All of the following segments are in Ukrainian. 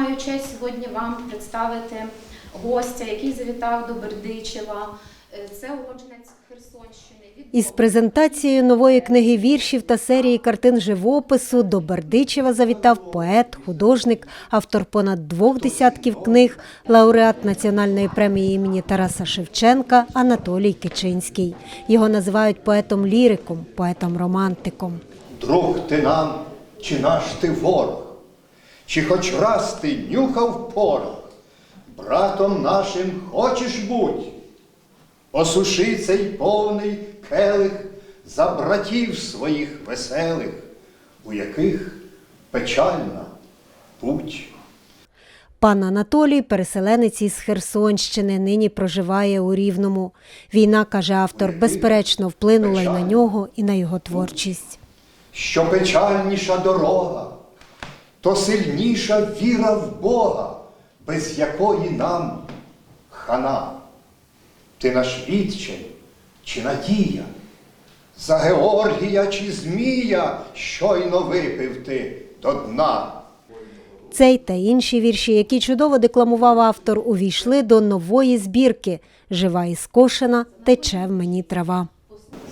маю честь сьогодні вам представити гостя, який завітав до Бердичева. Е, Це уродженець Херсонщини. Із презентацією нової книги віршів та серії картин живопису до Бердичева завітав поет, художник, автор понад двох десятків книг, лауреат національної премії імені Тараса Шевченка Анатолій Кичинський. Його називають поетом-ліриком, поетом-романтиком. Друг ти нам, чи наш ти ворог, чи хоч раз ти нюхав порох, братом нашим хочеш будь, осуши цей повний келих за братів своїх веселих, у яких печальна путь. Пан Анатолій, переселенець із Херсонщини, нині проживає у Рівному. Війна, каже автор, безперечно вплинула й на нього, і на його творчість. Що печальніша дорога, то сильніша віра в Бога, без якої нам хана. Ти наш відчай чи надія, за Георгія чи Змія щойно випив ти до дна. Цей та інші вірші, які чудово декламував автор, увійшли до нової збірки Жива і скошена, тече в мені трава.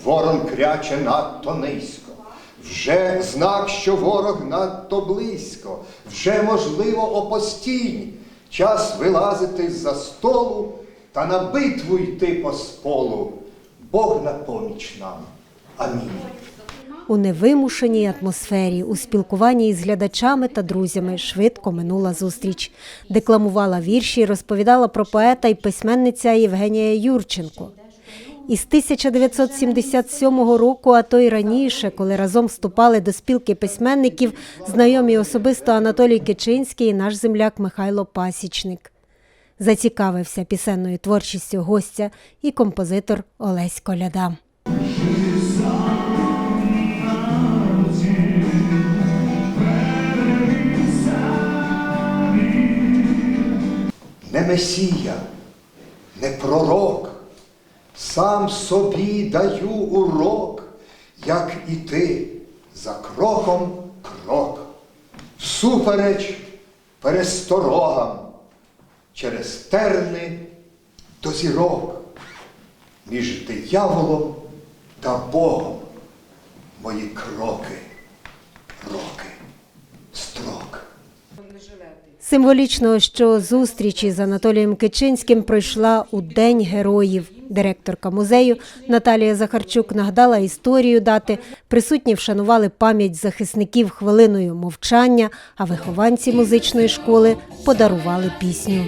Ворон кряче надто низько. Вже знак, що ворог надто близько, вже можливо опостінь, час вилазити з-за столу та на битву йти по сполу. Бог на поміч нам. Амінь. У невимушеній атмосфері, у спілкуванні із глядачами та друзями швидко минула зустріч. Декламувала вірші, розповідала про поета і письменниця Євгенія Юрченко. Із 1977 року, а то й раніше, коли разом вступали до спілки письменників, знайомі особисто Анатолій Кичинський і наш земляк Михайло Пасічник. Зацікавився пісенною творчістю гостя і композитор Олесь Коляда. Не месія, не пророк, сам собі даю урок, як іти за кроком крок, всупереч пересторогам, через терни до зірок, між дияволом та Богом мої кроки, роки, строк. Символічно, що зустріч із Анатолієм Кичинським пройшла у День героїв. Директорка музею Наталія Захарчук нагадала історію дати. Присутні вшанували пам'ять захисників хвилиною мовчання, а вихованці музичної школи подарували пісню.